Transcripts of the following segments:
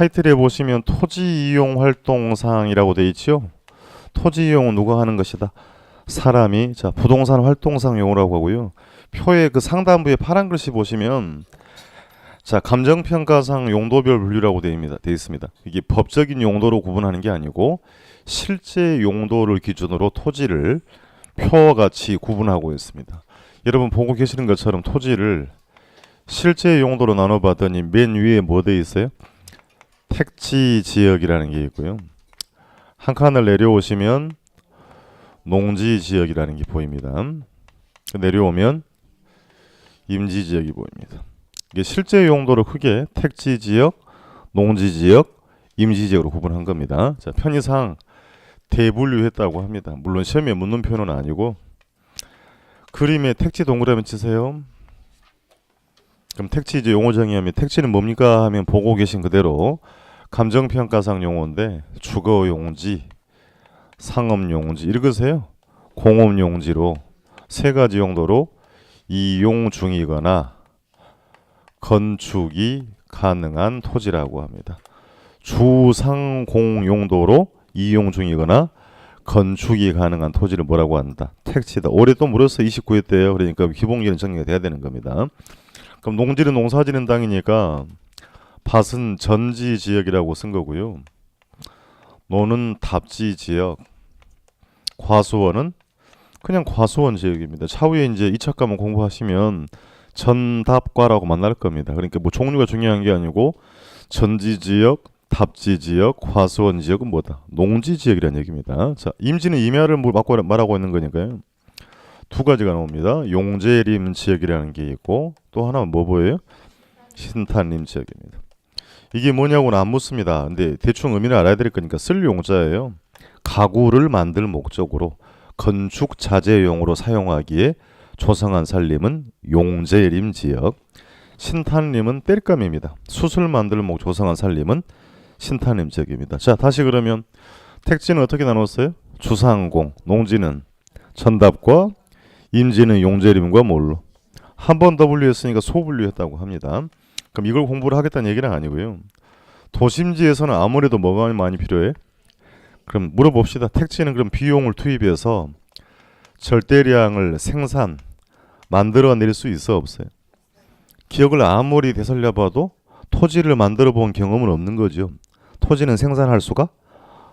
타이틀에 보시면 토지 이용 활동상이라고 돼 있죠. 토지 이용은 누가 하는 것이다. 사람이 자 부동산 활동상 용어라고 하고요. 표의 그 상단부에 파란 글씨 보시면 자 감정평가상 용도별 분류라고 되어 있습니다. 되어 있습니다. 이게 법적인 용도로 구분하는 게 아니고 실제 용도를 기준으로 토지를 표와 같이 구분하고 있습니다. 여러분 보고 계시는 것처럼 토지를 실제 용도로 나눠봤더니 맨 위에 뭐 돼 있어요? 택지 지역이라는 게 있고요. 한 칸을 내려오시면 농지 지역이라는 게 보입니다. 내려오면 임지 지역이 보입니다. 이게 실제 용도로 크게 택지 지역, 농지 지역, 임지 지역으로 구분한 겁니다. 자, 편의상 대분류했다고 합니다. 물론 시험에 묻는 표현은 아니고 그림에 택지 동그라미 치세요. 그럼 택지 이제 용어 정의하면 택지는 뭡니까 하면 보고 계신 그대로 감정평가상 용어인데 주거 용지, 상업 용지 읽으세요. 공업 용지로 세 가지 용도로 이용 중이거나 건축이 가능한 토지라고 합니다. 주상공 용도로 이용 중이거나 건축이 가능한 토지를 뭐라고 한다? 택지다. 올해 또 물어서 29회 때요. 그러니까 기본기는 정리가 돼야 되는 겁니다. 그럼 농지는 농사 지는 땅이니까 밭은 전지 지역이라고 쓴 거고요. 노는 답지 지역, 과수원은 그냥 과수원 지역입니다. 차후에 이제 2차 과목 공부하시면 전답과라고 만날 겁니다. 그러니까 뭐 종류가 중요한 게 아니고 전지 지역, 답지 지역, 과수원 지역은 뭐다? 농지 지역이라는 얘기입니다. 자, 임지는 임야를 뭘 막고 말하고 있는 거니까요. 두 가지가 나옵니다. 용재림 지역이라는 게 있고 또 하나는 뭐 보여요? 신탄림 지역입니다. 이게 뭐냐고는 안 묻습니다. 근데 대충 의미를 알아야 될 거니까 쓸 용자예요. 가구를 만들 목적으로 건축 자재용으로 사용하기에 조성한 산림은 용재림 지역. 신탄림은 땔감입니다. 수술 만들 목 조성한 산림은 신탄림 지역입니다. 자, 다시 그러면 택지는 어떻게 나눴어요? 주상공, 농지는 천답과 임지는 용재림과 뭘로? 한 번 더 분류했으니까 소분류했다고 합니다. 그럼 이걸 공부를 하겠다는 얘기는 아니고요. 도심지에서는 아무래도 뭐가 많이 필요해? 그럼 물어봅시다. 택지는 그럼 비용을 투입해서 절대량을 생산 만들어낼 수 있어 없어요? 기억을 아무리 되살려봐도 토지를 만들어 본 경험은 없는 거죠. 토지는 생산할 수가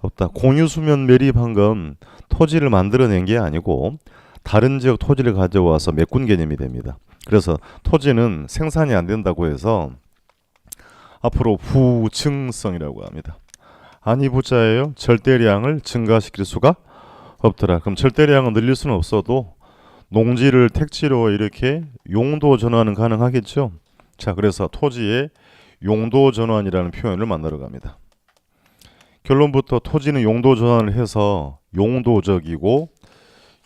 없다. 공유수면 매립한 건 토지를 만들어낸 게 아니고 다른 지역 토지를 가져와서 메꾼 개념이 됩니다. 그래서 토지는 생산이 안 된다고 해서 앞으로 부증성이라고 합니다. 아니 부자예요. 절대량을 증가시킬 수가 없더라. 그럼 절대량은 늘릴 수는 없어도 농지를 택지로 이렇게 용도 전환은 가능하겠죠. 자, 그래서 토지의 용도 전환이라는 표현을 만나러 갑니다. 결론부터 토지는 용도 전환을 해서 용도적이고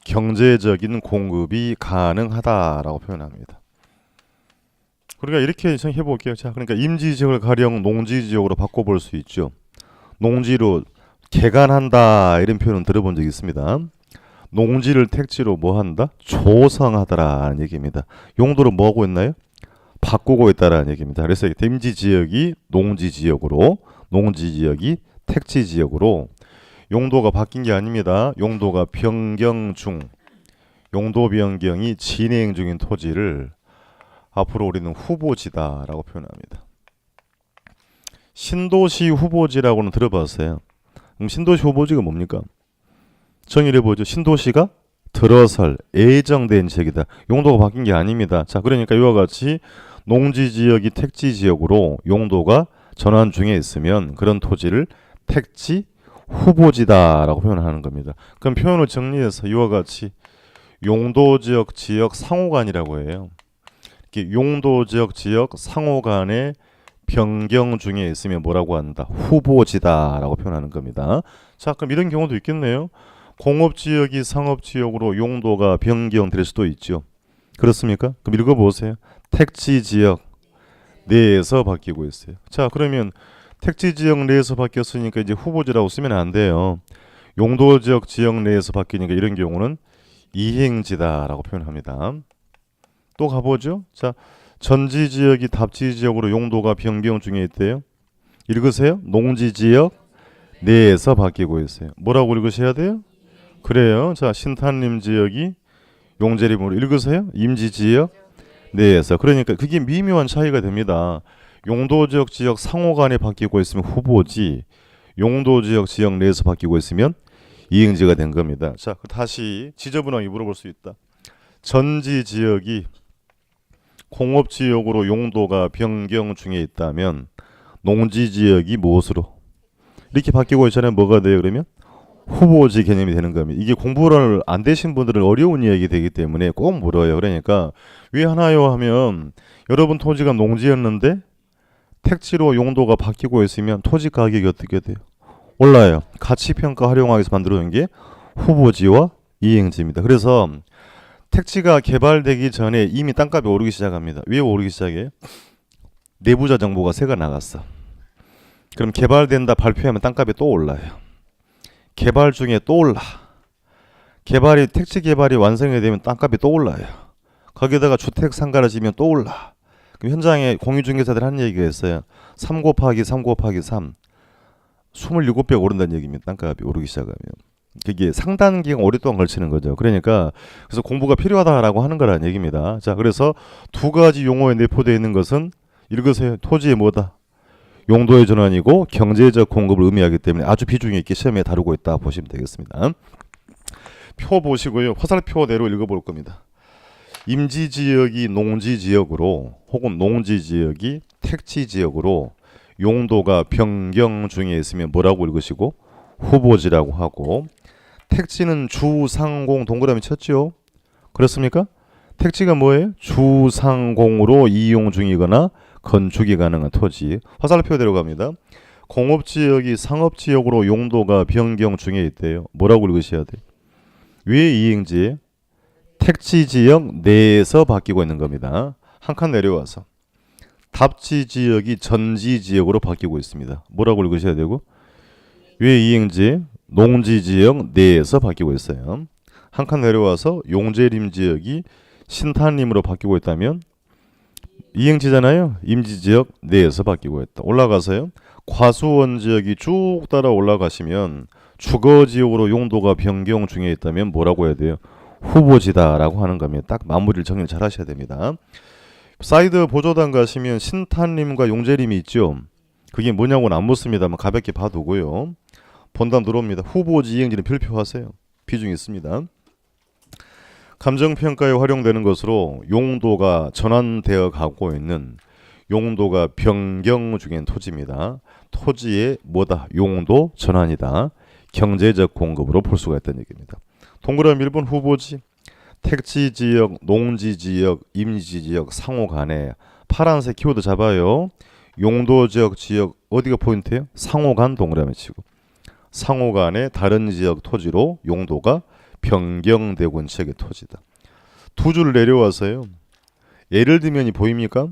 경제적인 공급이 가능하다라고 표현합니다. 그러니까 이렇게 해 볼게요. 자, 그러니까 임지 지역을 가령 농지 지역으로 바꿔볼 수 있죠. 농지로 개간한다 이런 표현은 들어본 적이 있습니다. 농지를 택지로 뭐 한다? 조성하더라는 얘기입니다. 용도를 뭐 하고 있나요? 바꾸고 있다라는 얘기입니다. 그래서 임지 지역이 농지 지역으로, 농지 지역이 택지 지역으로 용도가 바뀐 게 아닙니다. 용도가 변경 중, 용도 변경이 진행 중인 토지를 앞으로 우리는 후보지다라고 표현합니다. 신도시 후보지라고는 들어봤어요. 그럼 신도시 후보지가 뭡니까? 정의를 보죠. 신도시가 들어설, 예정된 지역이다. 용도가 바뀐 게 아닙니다. 자, 그러니까 이와 같이 농지 지역이 택지 지역으로 용도가 전환 중에 있으면 그런 토지를 택지 후보지다라고 표현하는 겁니다. 그럼 표현을 정리해서 이와 같이 용도 지역 지역 상호간이라고 해요. 이렇게 용도 지역 지역 상호간의 변경 중에 있으면 뭐라고 한다? 후보지다라고 표현하는 겁니다. 자, 그럼 이런 경우도 있겠네요. 공업 지역이 상업 지역으로 용도가 변경될 수도 있죠. 그렇습니까? 그럼 읽어 보세요. 택지 지역 내에서 바뀌고 있어요. 자, 그러면 택지 지역 내에서 바뀌었으니까 이제 후보지라고 쓰면 안 돼요. 용도 지역 지역 내에서 바뀌니까 이런 경우는 이행지다라고 표현합니다. 또 가보죠. 자, 전지 지역이 답지 지역으로 용도가 변경 중에 있대요. 읽으세요. 농지 지역 내에서 바뀌고 있어요. 뭐라고 읽으셔야 돼요? 그래요. 자, 신탄림 지역이 용재림으로 읽으세요. 임지 지역 내에서. 그러니까 그게 미묘한 차이가 됩니다. 용도 지역 지역 상호 간에 바뀌고 있으면 후보지. 용도 지역 지역 내에서 바뀌고 있으면 이행지가 된 겁니다. 자, 그 다시 지저분하게 물어볼 수 있다. 전지 지역이 공업 지역으로 용도가 변경 중에 있다면 농지 지역이 무엇으로 이렇게 바뀌고 있잖아요. 뭐가 돼요? 그러면 후보지 개념이 되는 겁니다. 이게 공부를 안 되신 분들은 어려운 이야기 되기 때문에 꼭 물어요. 그러니까 왜 하나요 하면 여러분 토지가 농지였는데 택지로 용도가 바뀌고 있으면 토지 가격이 어떻게 돼요? 올라요. 가치 평가 활용하기 위해서 만들어 놓은 게 후보지와 이행지입니다. 그래서 택지가 개발되기 전에 이미 땅값이 오르기 시작합니다. 왜 오르기 시작해요? 내부자 정보가 새가 나갔어. 그럼 개발된다 발표하면 땅값이 또 올라요. 개발 중에 또 올라. 개발이 택지 개발이 완성이 되면 땅값이 또 올라요. 거기다가 주택 상가를 지면 또 올라. 현장에 공유중개사들 한 얘기가 있어요. 3 곱하기 3 곱하기 3. 27배 오른다는 얘기입니다. 땅값이 오르기 시작하면. 그게 상당 기간 오랫동안 걸치는 거죠. 그러니까 그래서 공부가 필요하다라고 하는 거라는 얘기입니다. 자, 그래서 두 가지 용어에 내포되어 있는 것은 읽으세요. 토지의 뭐다? 용도의 전환이고 경제적 공급을 의미하기 때문에 아주 비중 있게 시험에 다루고 있다 보시면 되겠습니다. 표 보시고요. 화살표대로 읽어볼 겁니다. 임지 지역이 농지 지역으로 혹은 농지 지역이 택지 지역으로 용도가 변경 중에 있으면 뭐라고 읽으시고 후보지라고 하고 택지는 주상공 동그라미 쳤죠. 그렇습니까? 택지가 뭐예요? 주상공으로 이용 중이거나 건축이 가능한 토지. 화살표대로 갑니다. 공업지역이 상업지역으로 용도가 변경 중에 있대요. 뭐라고 읽으셔야 돼요? 왜 이행지? 택지 지역 내에서 바뀌고 있는 겁니다. 한 칸 내려와서 답지 지역이 전지 지역으로 바뀌고 있습니다. 뭐라고 읽으셔야 되고? 왜 이행지? 농지 지역 내에서 바뀌고 있어요. 한 칸 내려와서 용재림 지역이 신탄림으로 바뀌고 있다면 이행지잖아요. 임지 지역 내에서 바뀌고 있다. 올라가서요. 과수원 지역이 쭉 따라 올라가시면 주거 지역으로 용도가 변경 중에 있다면 뭐라고 해야 돼요? 후보지다라고 하는 겁니다. 딱 마무리를 정리를 잘 하셔야 됩니다. 사이드 보조단 가시면 신탄림과 용재림이 있죠. 그게 뭐냐고는 안 묻습니다만 가볍게 봐두고요. 본담 들어옵니다. 후보지 이행지는 별표하세요. 비중이 있습니다. 감정평가에 활용되는 것으로 용도가 전환되어 가고 있는 용도가 변경 중인 토지입니다. 토지의 뭐다? 용도 전환이다. 경제적 공급으로 볼 수가 있다는 얘기입니다. 동그라미 1번 후보지 택지 지역, 농지 지역, 임지 지역 상호 간에 파란색 키워드 잡아요. 용도 지역 지역 어디가 포인트예요? 상호 간 동그라미 치고 상호 간의 다른 지역 토지로 용도가 변경되고 지역의 토지다. 두 줄 내려와서요. 예를 들면이 보입니까?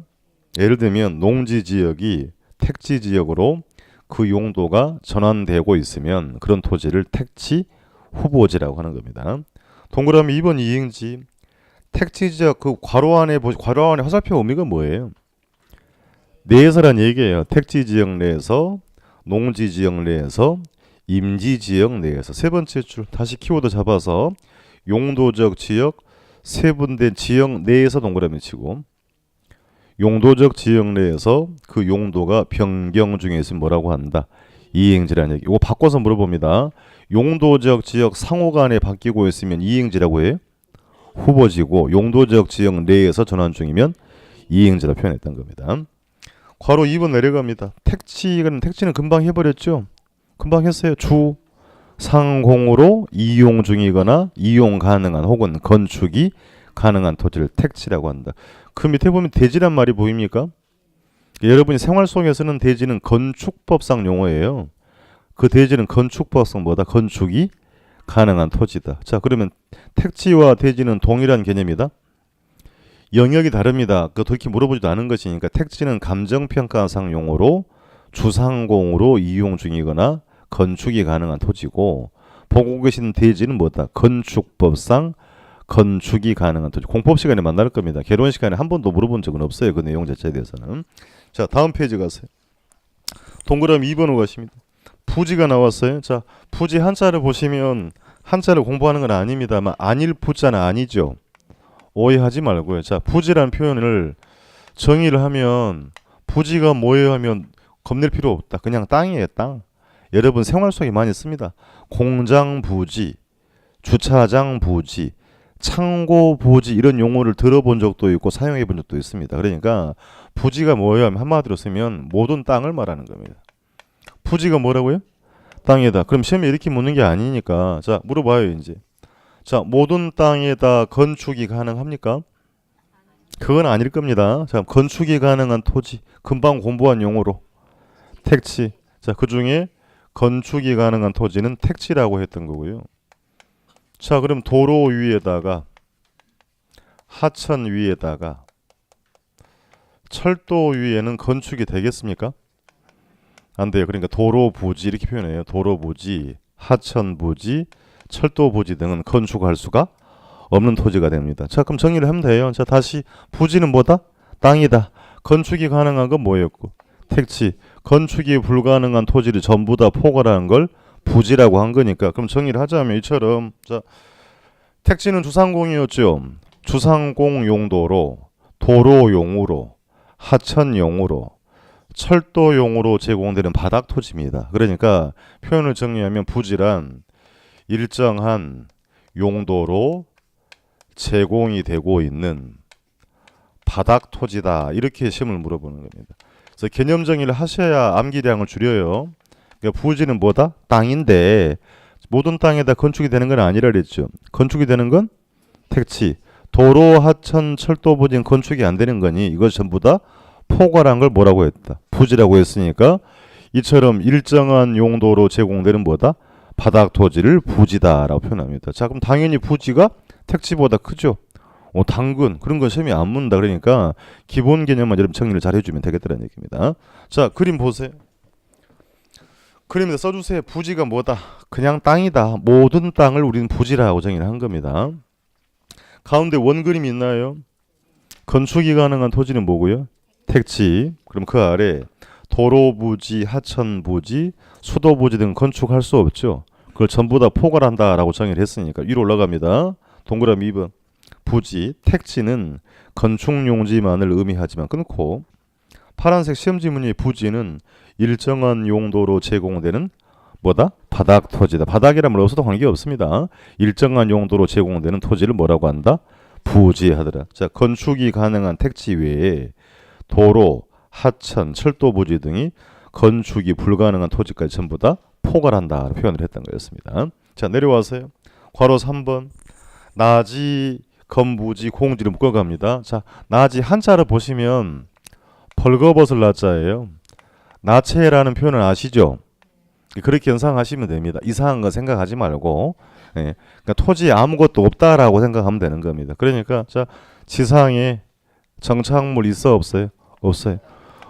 예를 들면 농지 지역이 택지 지역으로 그 용도가 전환되고 있으면 그런 토지를 택지 후보지라고 하는 겁니다. 동그라미 2번 이행지 택지 지역 그 괄호 안에 보시 괄호 안에 화살표 의미가 뭐예요? 내에서란 얘기예요. 택지 지역 내에서 농지 지역 내에서 임지 지역 내에서 세 번째 줄 다시 키워드 잡아서 용도적 지역 세분된 지역 내에서 동그라미 치고 용도적 지역 내에서 그 용도가 변경 중에 있으면 뭐라고 한다? 이행지라는 얘기. 이거 바꿔서 물어봅니다. 용도적 지역 상호 간에 바뀌고 있으면 이행지라고 해요? 후보지고 용도적 지역 내에서 전환 중이면 이행지라 표현했던 겁니다. 괄호 2번 내려갑니다. 택지는 택지는 금방 해버렸죠. 금방 했어요. 주 상공으로 이용 중이거나 이용 가능한 혹은 건축이 가능한 토지를 택지라고 한다. 그 밑에 보면 대지란 말이 보입니까? 여러분이 생활 속에서는 대지는 건축법상 용어예요. 그 대지는 건축법상 뭐다? 건축이 가능한 토지다. 자, 그러면 택지와 대지는 동일한 개념이다. 영역이 다릅니다. 그 그렇게 물어보지도 않은 것이니까 택지는 감정평가상 용어로 주상공으로 이용 중이거나 건축이 가능한 토지고 보고 계신 대지는 뭐다? 건축법상 건축이 가능한 토지. 공법 시간에 만날 겁니다. 개론 시간에 한 번도 물어본 적은 없어요. 그 내용 자체에 대해서는. 자, 다음 페이지 가세요. 동그라미 2번으로 가십니다. 부지가 나왔어요. 자, 부지 한자를 보시면 한자를 공부하는 건 아닙니다만 아닐 부자는 아니죠. 오해하지 말고요. 자, 부지라는 표현을 정의를 하면 부지가 뭐예요 하면 겁낼 필요 없다. 그냥 땅이에요, 땅. 여러분 생활 속에 많이 씁니다. 공장 부지, 주차장 부지, 창고 부지 이런 용어를 들어본 적도 있고 사용해 본 적도 있습니다. 그러니까 부지가 뭐예요 하면 한마디로 쓰면 모든 땅을 말하는 겁니다. 부지가 뭐라고요? 땅이다. 그럼 시험에 이렇게 묻는 게 아니니까 자 물어봐요 이제. 자 모든 땅에다 건축이 가능합니까? 그건 아닐 겁니다. 자 건축이 가능한 토지 금방 공부한 용어로 택지. 자그 중에 건축이 가능한 토지는 택지라고 했던 거고요. 자 그럼 도로 위에다가 하천 위에다가 철도 위에는 건축이 되겠습니까? 안 돼요. 그러니까 도로 부지 이렇게 표현해요. 도로 부지, 하천 부지, 철도 부지 등은 건축할 수가 없는 토지가 됩니다. 자, 그럼 정리를 하면 돼요. 자, 다시 부지는 뭐다? 땅이다. 건축이 가능한 건 뭐였고? 택지. 건축이 불가능한 토지를 전부 다 포괄하는 걸 부지라고 한 거니까. 그럼 정리를 하자면 이처럼 자, 택지는 주상공이었죠. 주상공 용도로 도로용으로 하천용으로 철도용으로 제공되는 바닥 토지입니다. 그러니까 표현을 정리하면 부지란 일정한 용도로 제공이 되고 있는 바닥 토지다. 이렇게 시험을 물어보는 겁니다. 그래서 개념 정의를 하셔야 암기량을 줄여요. 그러니까 부지는 뭐다? 땅인데 모든 땅에다 건축이 되는 건 아니라 그랬죠. 건축이 되는 건 택지, 도로, 하천, 철도 부지는 건축이 안 되는 거니 이것 전부 다 포괄한 걸 뭐라고 했다. 부지라고 했으니까 이처럼 일정한 용도로 제공되는 뭐다? 바닥 토지를 부지다라고 표현합니다. 자, 그럼 당연히 부지가 택지보다 크죠. 어, 당근 그런 건 시험이 안 묻는다 그러니까 기본 개념만 여러분 정리를 잘 해주면 되겠다는 얘기입니다. 자, 그림 보세요. 그림에다 써주세요. 부지가 뭐다? 그냥 땅이다. 모든 땅을 우리는 부지라고 정의를 한 겁니다. 가운데 원 그림이 있나요? 건축이 가능한 토지는 뭐고요? 택지. 그럼 그 아래 도로 부지, 하천 부지, 수도 부지 등 건축할 수 없죠. 그걸 전부 다 포괄한다라고 정의를 했으니까 위로 올라갑니다. 동그라미 2번. 부지, 택지는 건축 용지만을 의미하지만 끊고 파란색 시험 지문의 부지는 일정한 용도로 제공되는 뭐다? 바닥 토지다. 바닥이라면 없어도 관계 없습니다. 일정한 용도로 제공되는 토지를 뭐라고 한다? 부지 하더라. 자, 건축이 가능한 택지 외에 도로, 하천, 철도 부지 등이 건축이 불가능한 토지까지 전부 다 포괄한다 표현을 했던 거였습니다. 자, 내려와서요. 괄호 3번. 나지, 건부지, 공지를 묶어갑니다. 자, 나지 한자를 보시면 벌거벗을 나자예요. 나체라는 표현을 아시죠? 그렇게 연상하시면 됩니다. 이상한 거 생각하지 말고, 예, 그러니까 토지에 아무것도 없다라고 생각하면 되는 겁니다. 그러니까 자 지상에 정착물 있어 없어요? 없어요.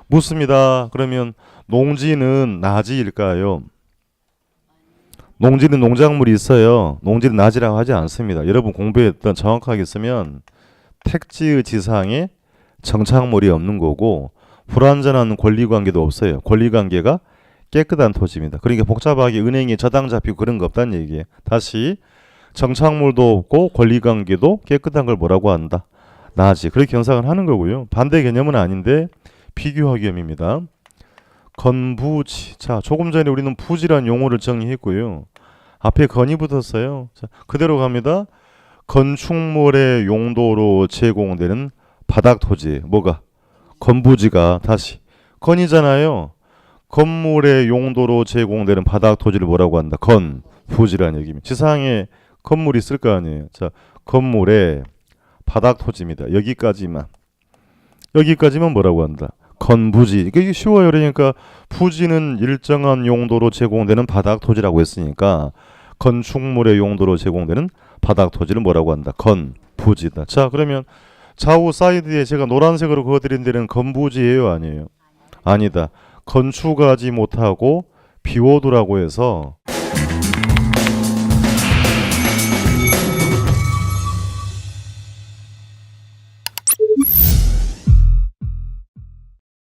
묻습니다. 그러면 농지는 나지일까요? 농지는 농작물이 있어요. 농지는 나지라고 하지 않습니다. 여러분 공부했던 정확하게 쓰면 택지의 지상에 정착물이 없는 거고 불완전한 권리 관계도 없어요. 권리 관계가 깨끗한 토지입니다. 그러니까 복잡하게 은행에 저당 잡히고 그런 거 없다는 얘기예요. 다시 정착물도 없고 권리 관계도 깨끗한 걸 뭐라고 한다? 나지. 그렇게 연상을 하는 거고요. 반대 개념은 아닌데 비교학위험입니다. 건부지. 자, 조금 전에 우리는 부지란 용어를 정의했고요. 앞에 건이 붙었어요. 자, 그대로 갑니다. 건축물의 용도로 제공되는 바닥 토지. 뭐가? 건부지가 다시 건이잖아요. 건물의 용도로 제공되는 바닥 토지를 뭐라고 한다? 건 부지라는 얘기입니다. 지상에 건물이 있을 거 아니에요. 자, 건물의 바닥 토지입니다. 여기까지만. 여기까지만 뭐라고 한다? 건부지. 이게 쉬워요. 그러니까 부지는 일정한 용도로 제공되는 바닥 토지라고 했으니까 건축물의 용도로 제공되는 바닥 토지를 뭐라고 한다? 건부지다. 자, 그러면 좌우 사이드에 제가 노란색으로 그어드린 데는 건부지예요, 아니에요? 아니다. 건축하지 못하고 비워두라고 해서